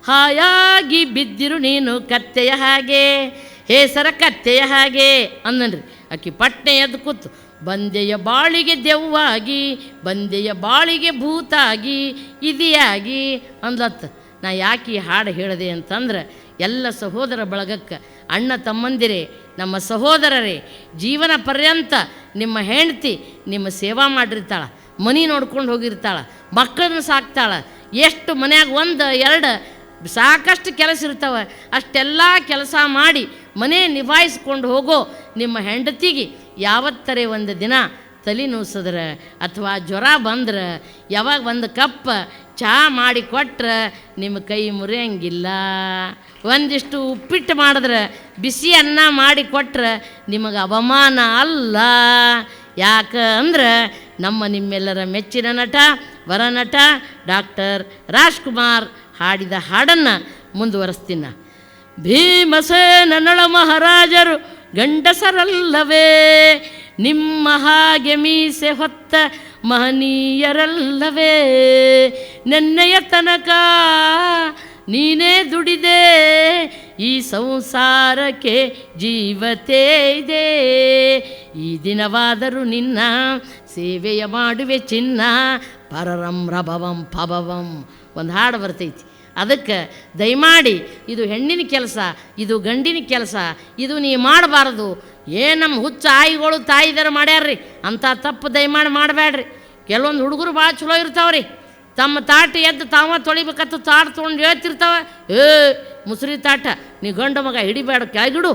ಹಾಯಾಗಿ ಬಿದ್ದಿರು ನೀನು ಕತ್ತೆಯ ಹಾಗೆ. ಹೇಸರ ಕತ್ತೆಯ ಹಾಗೆ ಅಂದನ್ರಿ ಆಕಿ ಪಟ್ನೆ ಎದ್ದು ಕೂತು. ಬಂದೆಯ ಬಾಳಿಗೆ ದೆವ್ವಾಗಿ, ಬಂದೆಯ ಬಾಳಿಗೆ ಭೂತಾಗಿ, ಇದಿಯಾಗಿ ಅಂದ್ಲತ್ತ. ನಾ ಯಾಕೆ ಹಾಡು ಹೇಳಿದೆ ಅಂತಂದ್ರೆ, ಎಲ್ಲ ಸಹೋದರ ಬಳಗಕ್ಕೆ, ಅಣ್ಣ ತಮ್ಮಂದಿರೇ, ನಮ್ಮ ಸಹೋದರರೇ, ಜೀವನ ಪರ್ಯಂತ ನಿಮ್ಮ ಹೆಂಡತಿ ನಿಮ್ಮ ಸೇವಾ ಮಾಡಿರ್ತಾಳೆ, ಮನೆ ನೋಡ್ಕೊಂಡು ಹೋಗಿರ್ತಾಳೆ, ಮಕ್ಕಳನ್ನು ಸಾಕ್ತಾಳ, ಎಷ್ಟು ಮನ್ಯಾಗ ಒಂದು, ಎರಡು ಸಾಕಷ್ಟು ಕೆಲಸ ಇರ್ತವೆ. ಅಷ್ಟೆಲ್ಲ ಕೆಲಸ ಮಾಡಿ ಮನೆ ನಿಭಾಯಿಸ್ಕೊಂಡು ಹೋಗೋ ನಿಮ್ಮ ಹೆಂಡತಿಗೆ ಯಾವತ್ತರೆ ಒಂದು ದಿನ ತಲೆ ನೋಸಿದ್ರೆ ಅಥವಾ ಜ್ವರ ಬಂದ್ರೆ, ಯಾವಾಗ ಒಂದು ಕಪ್ ಚಹಾ ಮಾಡಿ ಕೊಟ್ರೆ ನಿಮ್ಮ ಕೈ ಮುರಿಯಂಗಿಲ್ಲ. ಒಂದಿಷ್ಟು ಉಪ್ಪಿಟ್ಟು ಮಾಡಿದ್ರೆ, ಬಿಸಿ ಅನ್ನ ಮಾಡಿ ಕೊಟ್ರೆ ನಿಮಗೆ ಅವಮಾನ ಅಲ್ಲ. ಯಾಕಂದ್ರೆ ನಮ್ಮ ನಿಮ್ಮೆಲ್ಲರ ಮೆಚ್ಚಿನ ನಟ, ವರನಟ ಡಾಕ್ಟರ್ ರಾಜ್ಕುಮಾರ್ ಹಾಡಿದ ಹಾಡನ್ನು ಮುಂದುವರೆಸ್ತೀನ. ಭೀಮಸೇನ ನಳ ಮಹಾರಾಜರು ಗಂಡಸರಲ್ಲವೇ, ನಿಮ್ಮ ಹಾಗೆ ಮೀಸೆ ಹೊತ್ತ ಮಹನೀಯರಲ್ಲವೇ, ನೆನ್ನೆಯ ತನಕ ನೀನೇ ದುಡಿದೆ, ಈ ಸಂಸಾರಕ್ಕೆ ಜೀವತೆ ಇದೆ ಈ ದಿನವಾದರೂ ನಿನ್ನ ಸೇವೆಯ ಮಾಡುವೆ ಚಿನ್ನ, ಪರರಂ ರಭವಂ ಪಭವಂ. ಒಂದು ಹಾಡು ಬರ್ತೈತಿ. ಅದಕ್ಕೆ ದಯಮಾಡಿ, ಇದು ಹೆಣ್ಣಿನ ಕೆಲಸ, ಇದು ಗಂಡಿನ ಕೆಲಸ, ಇದು ನೀ ಮಾಡಬಾರ್ದು. ಏ ನಮ್ಮ ಹುಚ್ಚ ಆಯಿಗಳು ತಾಯಿದಾರ ಮಾಡ್ಯಾರ್ರಿ ಅಂಥ ತಪ್ಪು ದಯಮಾಡಿ ಮಾಡಬೇಡ್ರಿ ಕೆಲವೊಂದು ಹುಡುಗರು ಭಾಳ ಚಲೋ ಇರ್ತಾವ್ರಿ. ತಮ್ಮ ತಾಟ ಎದ್ದು ತಾವ ತೊಳಿಬೇಕತ್ತ ತಾಟ್ ತೊಗೊಂಡು ಹೇಳ್ತಿರ್ತಾವ, ಏ ಮುಸ್ರಿ ತಾಟ, ನೀ ಗಂಡು ಮಗ ಹಿಡಿಬೇಡ ಕೆಳಗಿಡು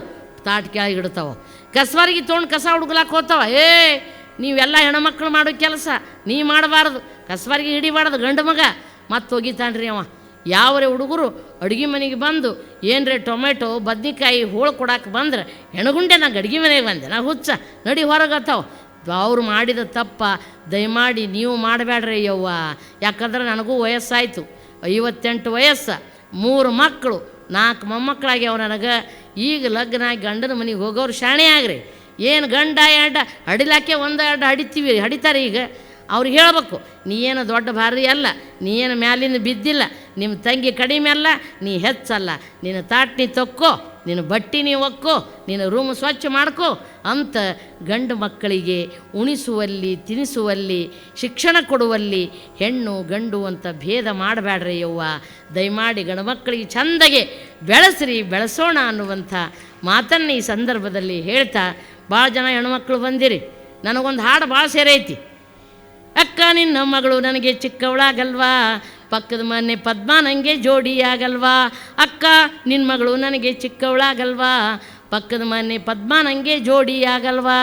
ತಾಟ್ ಕೆಳಗಿಡ್ತಾವ ಕಸವರ್ಗಿ ತೊಗೊಂಡು ಕಸ ಹುಡುಗ್ಲಾಕ್ ಹೋಗ್ತಾವ, ಏ ನೀವೆಲ್ಲ ಹೆಣ್ಮಕ್ಳು ಮಾಡೋ ಕೆಲಸ, ನೀ ಮಾಡಬಾರ್ದು. ಕಸವರ್ಗಿ ಹಿಡಿಬಾರ್ದು ಗಂಡು ಮಗ ಮತ್ತೆ ಹೋಗಿತಾನ್ರಿ ಅವ. ಯಾವರೇ ಹುಡುಗರು ಅಡುಗೆ ಮನೆಗೆ ಬಂದು, ಏನ್ರೆ ಟೊಮೆಟೊ, ಬದ್ನಿಕಾಯಿ, ಹೋಳು ಕೊಡಕ್ಕೆ ಬಂದ್ರೆ ಹೆಣಗುಂಡೆ ನಂಗೆ ಅಡುಗೆ ಮನೆಗೆ ಬಂದೆ. ನಾ ಹುಚ್ಚ, ನಡಿ ಹೊರಗತ್ತಾವ ಅವ್ರು ಮಾಡಿದ ತಪ್ಪ, ದಯಮಾಡಿ ನೀವು ಮಾಡಬೇಡ್ರಿ ಯವ್ವ. ಯಾಕಂದ್ರೆ ನನಗೂ ವಯಸ್ಸಾಯಿತು. ಐವತ್ತೆಂಟು ವಯಸ್ಸು. ಮೂರು ಮಕ್ಕಳು ನಾಲ್ಕು ಮೊಮ್ಮಕ್ಕಳಾಗ್ಯಾವ ನನಗೆ. ಈಗ ಲಗ್ನ ಗಂಡನ ಮನೆಗೆ ಹೋಗೋರು ಶಾಣೆ ಆಗ್ರಿ. ಏನು ಗಂಡ, ಎರಡ ಹಡಿಲಾಕೆ ಒಂದು, ಎರಡು ಹಡಿತೀವಿ ಹಡಿತಾರೆ ಈಗ. ಅವ್ರಿಗೆ ಹೇಳಬೇಕು, ನೀ ಏನು ದೊಡ್ಡ ಭಾರಿ ಅಲ್ಲ, ನೀ ಏನು ಮ್ಯಾಲಿಂದ ಬಿದ್ದಿಲ್ಲ ನಿಮ್ಮ ತಂಗಿ ಕಡಿಮೆ ಅಲ್ಲ, ನೀ ಹೆಚ್ಚಲ್ಲ, ನಿನ್ನ ತಾಟ್ನಿ ತೊಕ್ಕೋ, ನಿನ್ನ ಬಟ್ಟೆ ನೀ ಒಕ್ಕೋ, ನಿನ್ನ ರೂಮ್ ಸ್ವಚ್ಛ ಮಾಡ್ಕೋ ಅಂತ ಗಂಡು ಮಕ್ಕಳಿಗೆ ಉಣಿಸುವಲ್ಲಿ, ತಿನಿಸುವಲ್ಲಿ, ಶಿಕ್ಷಣ ಕೊಡುವಲ್ಲಿ ಹೆಣ್ಣು ಗಂಡು ಅಂತ ಭೇದ ಮಾಡಬೇಡ್ರಿ ಯವ್ವ. ದಯಮಾಡಿ ಗಂಡು ಮಕ್ಕಳಿಗೆ ಚಂದಗೆ ಬೆಳೆಸ್ರಿ, ಬೆಳೆಸೋಣ ಅನ್ನುವಂಥ ಮಾತನ್ನು ಈ ಸಂದರ್ಭದಲ್ಲಿ ಹೇಳ್ತಾ ಭಾಳ ಜನ ಹೆಣ್ಮಕ್ಳು ಬಂದಿರಿ, ನನಗೊಂದು ಹಾಡು ಭಾಳ ಸೇರೈತಿ. ಅಕ್ಕ, ನಿನ್ನ ಮಗಳು ನನಗೆ ಚಿಕ್ಕವಳಾಗಲ್ವಾ? ಪಕ್ಕದ ಮನೆ ಪದ್ಮ ನನಗೆ ಜೋಡಿಯಾಗಲ್ವಾ? ಅಕ್ಕ, ನಿನ್ನ ಮಗಳು ನನಗೆ ಚಿಕ್ಕವಳಾಗಲ್ವಾ? ಪಕ್ಕದ ಮನೆ ಪದ್ಮ ನನಗೆ ಜೋಡಿಯಾಗಲ್ವಾ?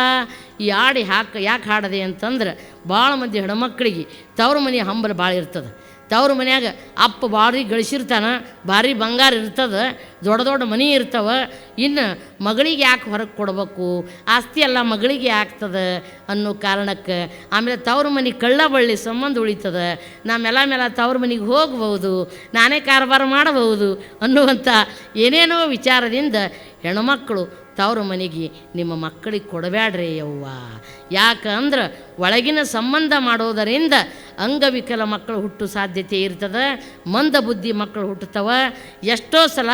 ಈ ಹಾಡು ಯಾಕೆ ಯಾಕೆ ಹಾಡದೆ ಅಂತಂದ್ರೆ ಭಾಳ ಮಂದಿ ಹೆಣ್ಮಕ್ಳಿಗೆ ತವ್ರ ಮನೆ ಹಂಬಲ ಭಾಳ ಇರ್ತದೆ. ತವ್ರ ಮನ್ಯಾಗ ಅಪ್ಪ ಭಾರಿ ಗಳಿಸಿರ್ತಾನ ಭಾರಿ ಬಂಗಾರ ಇರ್ತದೆ, ದೊಡ್ಡ ದೊಡ್ಡ ಮನೆ ಇರ್ತವೆ, ಇನ್ನು ಮಗಳಿಗೆ ಯಾಕೆ ಹೊರಗೆ ಕೊಡಬೇಕು? ಆಸ್ತಿ ಎಲ್ಲ ಮಗಳಿಗೆ ಆಗ್ತದೆ ಅನ್ನೋ ಕಾರಣಕ್ಕೆ ಆಮೇಲೆ ತವ್ರ ಮನೆ ಕಳ್ಳ ಬಳ್ಳಿ ಸಂಬಂಧ ಉಳಿತದೆ. ನಾ ಮೇಲೆ ಮೆಲ ತವ್ರ ಮನೆಗೆ ಹೋಗ್ಬೋದು ನಾನೇ ಕಾರಬಾರ ಮಾಡಬಹುದು ಅನ್ನುವಂಥ ಏನೇನೋ ವಿಚಾರದಿಂದ ಹೆಣ್ಮಕ್ಕಳು ತವ್ರ ಮನೆಗೆ ನಿಮ್ಮ ಮಕ್ಕಳಿಗೆ ಕೊಡಬೇಡ್ರಿ ಯವ್ವ. ಯಾಕಂದ್ರೆ ಒಳಗಿನ ಸಂಬಂಧ ಮಾಡೋದರಿಂದ ಅಂಗವಿಕಲ ಮಕ್ಕಳು ಹುಟ್ಟು ಸಾಧ್ಯತೆ ಇರ್ತದೆ, ಮಂದ ಬುದ್ಧಿ ಮಕ್ಕಳು ಹುಟ್ಟುತ್ತವ. ಎಷ್ಟೋ ಸಲ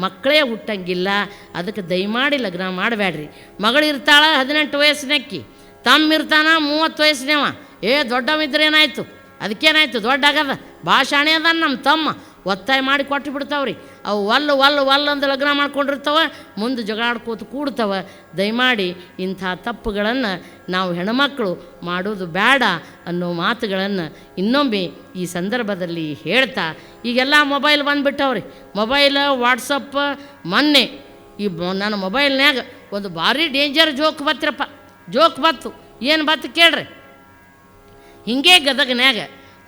ಮಕ್ಕಳೇ ಹುಟ್ಟಂಗಿಲ್ಲ, ಅದಕ್ಕೆ ದಯಮಾಡಿ ಲಗ್ನ ಮಾಡಬೇಡ್ರಿ ಮಗಳು ಇರ್ತಾಳ ಹದಿನೆಂಟು ವಯಸ್ಸಿನಕ್ಕಿ ತಮ್ಮ ಇರ್ತಾನ ಮೂವತ್ತು ವಯಸ್ಸಿನವ. ಏ ದೊಡ್ಡವಿದ್ರೆ ಏನಾಯಿತು? ಅದಕ್ಕೇನಾಯಿತು? ದೊಡ್ಡ ಆಗದ ಭಾಷಾಣೆ ಅದ ನಮ್ಮ ತಮ್ಮ. ಒತ್ತಾಯ ಮಾಡಿ ಕೊಟ್ಟು ಬಿಡ್ತಾವ್ರಿ ಅವು ಒಲ್ಲು ಒಲ್ಲು ಒಲ್ಲು ಅಂತ ಲಗ್ನ ಮಾಡ್ಕೊಂಡಿರ್ತವೆ, ಮುಂದೆ ಜಗಳಾಡ್ಕೋತ ಕೂಡ್ತವೆ. ದಯಮಾಡಿ ಇಂಥ ತಪ್ಪುಗಳನ್ನು ನಾವು ಹೆಣ್ಮಕ್ಳು ಮಾಡೋದು ಬೇಡ ಅನ್ನೋ ಮಾತುಗಳನ್ನು ಇನ್ನೊಮ್ಮೆ ಈ ಸಂದರ್ಭದಲ್ಲಿ ಹೇಳ್ತಾ, ಈಗೆಲ್ಲ ಮೊಬೈಲ್ ಬಂದುಬಿಟ್ಟವ್ರಿ. ಮೊಬೈಲ್ ವಾಟ್ಸಪ್ಪ ಮೊನ್ನೆ ಈ ನನ್ನ ಮೊಬೈಲ್ನ್ಯಾಗ ಒಂದು ಭಾರಿ ಡೇಂಜರ್ ಜೋಕ್ ಬತ್ತಿರಪ್ಪ. ಜೋಕ್ ಬತ್ತು. ಏನು ಬತ್ತು ಕೇಳ್ರಿ? ಹಿಂಗೆ ಗದಗನ್ಯಾಗ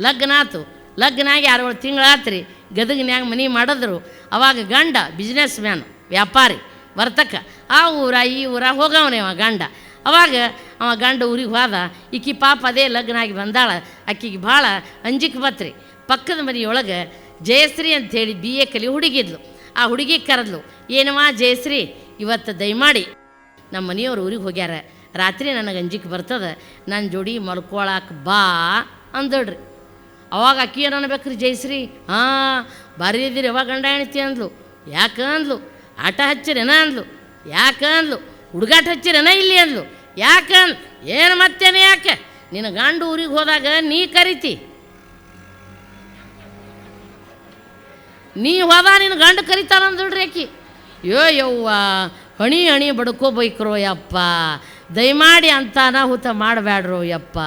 ಲಗ್ನ ಆತು. ಲಗ್ನ ಆಗಿ ಆರು ತಿಂಗಳಾತ್ರಿ ಗದಗನ್ಯಾಗ ಮನೆ ಮಾಡಿದ್ರು. ಅವಾಗ ಗಂಡ ಬಿಸ್ನೆಸ್ ಮ್ಯಾನ್ ವ್ಯಾಪಾರಿ, ವರ್ತಕ. ಆ ಊರ, ಈ ಊರ ಹೋಗವನೇ ಅವ ಗಂಡ. ಅವಾಗ ಅವ ಗಂಡ ಊರಿಗೆ ಹೋದ, ಈಕಿ ಪಾಪ ಅದೇ ಲಗ್ನ ಆಗಿ ಬಂದಾಳ, ಆಕಿಗೆ ಭಾಳ ಅಂಜಿಕೆ ಬತ್ರಿ. ಪಕ್ಕದ ಮನೆಯೊಳಗೆ ಜಯಶ್ರೀ ಅಂಥೇಳಿ ಬಿ ಎ ಕಲಿ ಹುಡುಗಿದ್ಲು. ಆ ಹುಡುಗಿ ಕರೆದ್ಲು ಏನವಾ ಜಯಶ್ರೀ, ಇವತ್ತು ದಯಮಾಡಿ ನಮ್ಮ ಮನೆಯವ್ರು ಊರಿಗೆ ಹೋಗ್ಯಾರ. ರಾತ್ರಿ ನನಗೆ ಅಂಜಿಕೆ ಬರ್ತದೆ. ನನ್ನ ಜೋಡಿ ಮಲ್ಕೊಳಕ್ಕೆ ಬಾ ಅಂದಳ್ರಿ. ಅವಾಗ ಅಕ್ಕಿ ಏನು ಅನ್ಬೇಕ್ರಿ ಜಯಶ್ರೀ ಹಾಂ ಭಾರಿ ಯಾವಾಗ ಗಂಡ ಹೆಣ್ತಿ ಅಂದ್ಲು. ಯಾಕೆ ಅಂದ್ಲು? ಆಟ ಹಚ್ಚಿರೇನ ಅಂದ್ಲು? ಯಾಕೆ ಅಂದ್ಲು? ಹುಡುಗಾಟ ಹಚ್ಚಿರೇನ ಇಲ್ಲಿ ಅಂದ್ಲು? ಯಾಕೆ ಅಂದ್ ಏನು ಮತ್ತೇನೆ ಯಾಕೆ? ನಿನ್ನ ಗಂಡು ಊರಿಗೆ ಹೋದಾಗ ನೀ ಕರಿತಿ. ನೀ ಹೋದ ನಿನ್ನ ಗಂಡ ಕರಿತಾನಂದ್ರಿ ಆಕಿ ಯೋ ಯವ್ವ, ಹಣಿ ಹಣಿ ಬಡ್ಕೋಬೇಕ್ರೋ ಯಪ್ಪ. ದಯಮಾಡಿ ಅಂತ ಅನಾಹುತ ಮಾಡಬೇಡ್ರು ಯಪ್ಪ.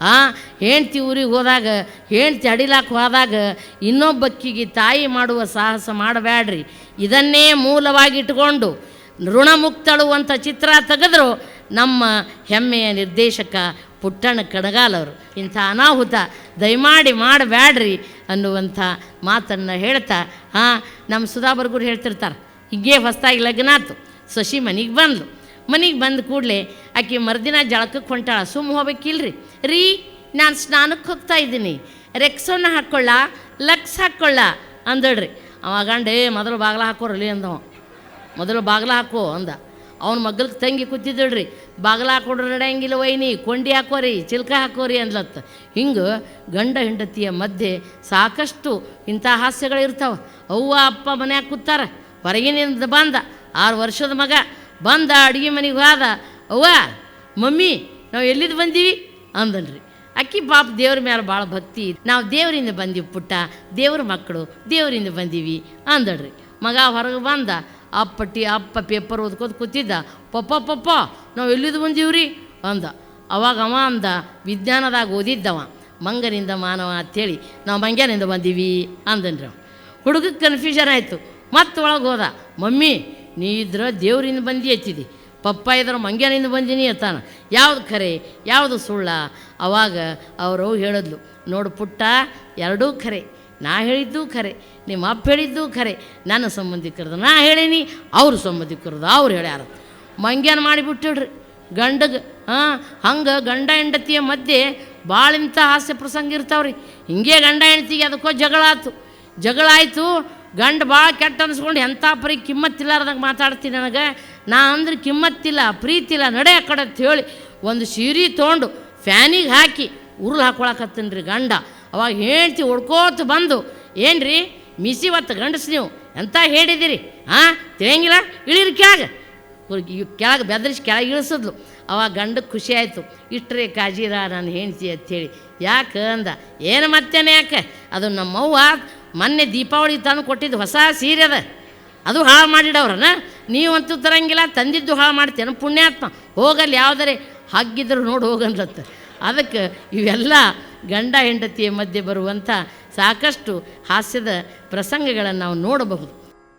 ಆ, ಹೆಂಡ್ತಿ ಊರಿಗೆ ಹೋದಾಗ, ಹೆಂಡ್ತಿ ಅಡಿಲಾಕ ಹೋದಾಗ ಇನ್ನೊಬ್ಬಕ್ಕಿಗೆ ತಾಯಿ ಮಾಡುವ ಸಾಹಸ ಮಾಡಬೇಡ್ರಿ ಇದನ್ನೇ ಮೂಲವಾಗಿ ಇಟ್ಕೊಂಡು ಋಣಮುಕ್ತಳು ಅಂತ ಚಿತ್ರ ತೆಗೆದ್ರು ನಮ್ಮ ಹೆಮ್ಮೆಯ ನಿರ್ದೇಶಕ ಪುಟ್ಟಣ್ಣ ಕಣಗಾಲವರು ಇಂಥ ಅನಾಹುತ ದಯಮಾಡಿ ಮಾಡಬೇಡ್ರಿ ಅನ್ನುವಂಥ ಮಾತನ್ನು ಹೇಳ್ತಾ ಹಾಂ ನಮ್ಮ ಸುಧಾ ಬರ್ಗೂರು ಹೇಳ್ತಿರ್ತಾರೆ, ಹೀಗೆ ಹೊಸ್ತಾಗಿ ಲಗ್ನ ಆತು ಶಶಿ ಮನೆಗೆ ಬಂದ್ಲು. ಮನೆಗೆ ಬಂದ ಕೂಡಲೇ ಆಕೆ ಮರುದಿನ ಜಳಕಕ್ಕೆ ಹೊಂಟಾಳ. ಸುಮ್ಮ ಹೋಗ್ಬೇಕಿಲ್ರಿ ರೀ, ನಾನು ಸ್ನಾನಕ್ಕೆ ಹೋಗ್ತಾ ಇದ್ದೀನಿ. ರೆಕ್ಸೋನ ಹಾಕ್ಕೊಳ್ಳ ಲಕ್ಸ್ ಹಾಕ್ಕೊಳ್ಳ ಅಂದಳ್ರಿ. ಅವ ಗಂಡ, ಏ, ಮೊದಲು ಬಾಗ್ಲ ಹಾಕೋರಲಿ ಅಂದವ. ಮೊದಲು ಬಾಗ್ಲ ಹಾಕೋ ಅಂದ. ಅವ್ನ ಮಗ್ಗಲ್ಗೆ ತಂಗಿ ಕೂತಿದ್ದಳ್ರಿ. ಬಾಗ್ಲ ಹಾಕೊಡ್ರಿ ನಡೆಯಂಗಿಲ್ಲ ವೈನಿ. ಕೊಂಡಿ ಹಾಕೋರಿ, ಚಿಲ್ಕ ಹಾಕೋರಿ ಅಂದ್ಲತ್ತ. ಹಿಂಗೆ ಗಂಡ ಹೆಂಡತಿಯ ಮಧ್ಯೆ ಸಾಕಷ್ಟು ಇಂಥ ಹಾಸ್ಯಗಳಿರ್ತಾವೆ. ಅವ್ವ, ಅಪ್ಪ ಮನ್ಯಾಗ ಕೂತಾರ. ಹೊರಗಿನಿಂದ ಬಂದ. ಆರು ವರ್ಷದ ಮಗ. ಬಂದ ಅಡುಗೆ ಮನೆಗೆ ಹೋದ, ಅವ್ವ, ಮಮ್ಮಿ, ನಾವು ಎಲ್ಲಿದ್ದು ಬಂದೀವಿ? ಅಂದನ್ರಿ. ಅಕ್ಕಿ ಪಾಪ ದೇವ್ರ ಮೇಲೆ ಭಾಳ ಭಕ್ತಿ ನಾವು ದೇವರಿಂದ ಬಂದೀವಿ ಪುಟ್ಟ, ದೇವ್ರ ಮಕ್ಕಳು ದೇವರಿಂದ ಬಂದೀವಿ, ಅಂದಳ್ರಿ. ಮಗ ಹೊರಗೆ ಬಂದ, ಅಪ್ಪಟ್ಟಿ, ಅಪ್ಪ ಪೇಪರ್ ಓದ್ಕೋತ ಕೂತಿದ್ದ, ಪಪ್ಪ ಪಪ್ಪ, ನಾವು ಎಲ್ಲಿದ್ದು ಬಂದೀವ್ರಿ? ಅಂದ. ಅವಾಗ ಅವ ಅಂದ, ವಿಜ್ಞಾನದಾಗ ಓದಿದ್ದವ, ಮಂಗನಿಂದ ಮಾನವ ಅಂಥೇಳಿ ನಾವು ಮಂಗ್ಯಾನಿಂದ ಬಂದೀವಿ, ಅಂದನ್ರಿ ಹುಡುಗಕ್ಕೆ ಕನ್ಫ್ಯೂಷನ್ ಆಯಿತು, ಮತ್ತೆ ಒಳಗೆ ಹೋದ, ಮಮ್ಮಿ ನೀ ಇದ್ರ ದೇವರಿಂದ ಬಂದಿ ಎತ್ತಿದಿ. ಪಪ್ಪ ಇದ್ರ ಮಂಗ್ಯನಿಂದ ಬಂದಿನಿ ಎತ್ತಾನ. ಯಾವ್ದು ಖರೆ, ಯಾವುದು ಸುಳ್ಳ? ಅವಾಗ ಅವರು ಹೇಳಿದ್ಲು, ನೋಡು ಪುಟ್ಟ, ಎರಡೂ ಖರೆ. ನಾ ಹೇಳಿದ್ದು ಖರೆ, ನಿಮ್ಮ ಅಪ್ಪ ಹೇಳಿದ್ದು ಖರೆ. ನನ್ನ ಸಂಬಂಧಿಕರದು ನಾ ಹೇಳೀನಿ, ಅವ್ರ ಸಂಬಂಧಿಕರದು ಅವ್ರು ಹೇಳ್ಯಾರ. ಮಂಗ್ಯನ ಮಾಡಿಬಿಟ್ಟಿಡ್ರಿ ಗಂಡಗೆ ಹಾಂ ಹಂಗೆ ಗಂಡ ಹೆಂಡತಿಯ ಮಧ್ಯೆ ಭಾಳ ಇಂಥ ಹಾಸ್ಯ ಪ್ರಸಂಗ ಇರ್ತಾವ್ರಿ. ಹಿಂಗೆ ಗಂಡ ಹೆಂಡತಿಗೆ ಅದಕ್ಕೋ ಜಗಳ ಆಯ್ತು ಜಗಳ ಆಯಿತು ಗಂಡ ಭಾಳ ಕೆಟ್ಟ ಅನ್ಸ್ಕೊಂಡು ಎಂಥ ಪರಿ ಕಿಮ್ಮತ್ತಿಲ್ಲಾರ್ದಂಗೆ ಮಾತಾಡ್ತೀನಿ ನನಗೆ? ನಾ ಅಂದ್ರೆ ಕಿಮ್ಮತ್ತಿಲ್ಲ ಪ್ರೀತಿ ಇಲ್ಲ ನಡೆ ಕಡೆ ಅಂತ ಹೇಳಿ ಒಂದು ಸೀರೆ ತೊಗೊಂಡು ಫ್ಯಾನಿಗೆ ಹಾಕಿ ಉರುಳು ಹಾಕೊಳಕತ್ತೀನಿ ರೀ ಗಂಡ. ಅವಾಗ ಹೇಳ್ತಿ ಹೊಡ್ಕೋತ ಬಂದು ಏನು ರೀ ಮಿಸಿ ಒತ್ತು ಗಂಡಸ್ ನೀವು? ಎಂಥ ಹೇಳಿದಿರಿ? ಹಾಂ ತಿಳಿಯಂಗಿಲ್ಲ? ಇಳಿರಿ ಕೆಳಗೆ. ಕೆಳಗೆ ಬೆದರಿಸಿ ಕೆಳಗೆ ಇಳಿಸಿದ್ಲು. ಅವಾಗ ಗಂಡ ಖುಷಿ ಆಯಿತು. ಇಟ್ಟರೆ ಕಾಜಿರ, ನಾನು ಹೆಂಡ್ತಿ ಅಂಥೇಳಿ ಯಾಕೆ ಅಂದ, ಏನು ಮತ್ತೇನೆ ಯಾಕೆ? ಅದು ನಮ್ಮವ್ವ ಮೊನ್ನೆ ದೀಪಾವಳಿ ತಂದು ಕೊಟ್ಟಿದ್ದು ಹೊಸ ಸೀರೆ ಅದ. ಅದು ಹಾಳು ಮಾಡಿಡವ್ರನ. ನೀವಂತೂ ತರಂಗಿಲ್ಲ, ತಂದಿದ್ದು ಹಾಳು ಮಾಡ್ತೇನೆ. ಪುಣ್ಯಾತ್ಮ. ಹೋಗಲ್ಲಿ ಯಾವುದರೆ ಹಗ್ಗಿದ್ರು ನೋಡಿ ಹೋಗನ್ಲತ್ತ ಅದಕ್ಕೆ ಇವೆಲ್ಲ ಗಂಡ ಹೆಂಡತಿಯ ಮಧ್ಯೆ ಬರುವಂಥ ಸಾಕಷ್ಟು ಹಾಸ್ಯದ ಪ್ರಸಂಗಗಳನ್ನು ನಾವು ನೋಡಬಹುದು.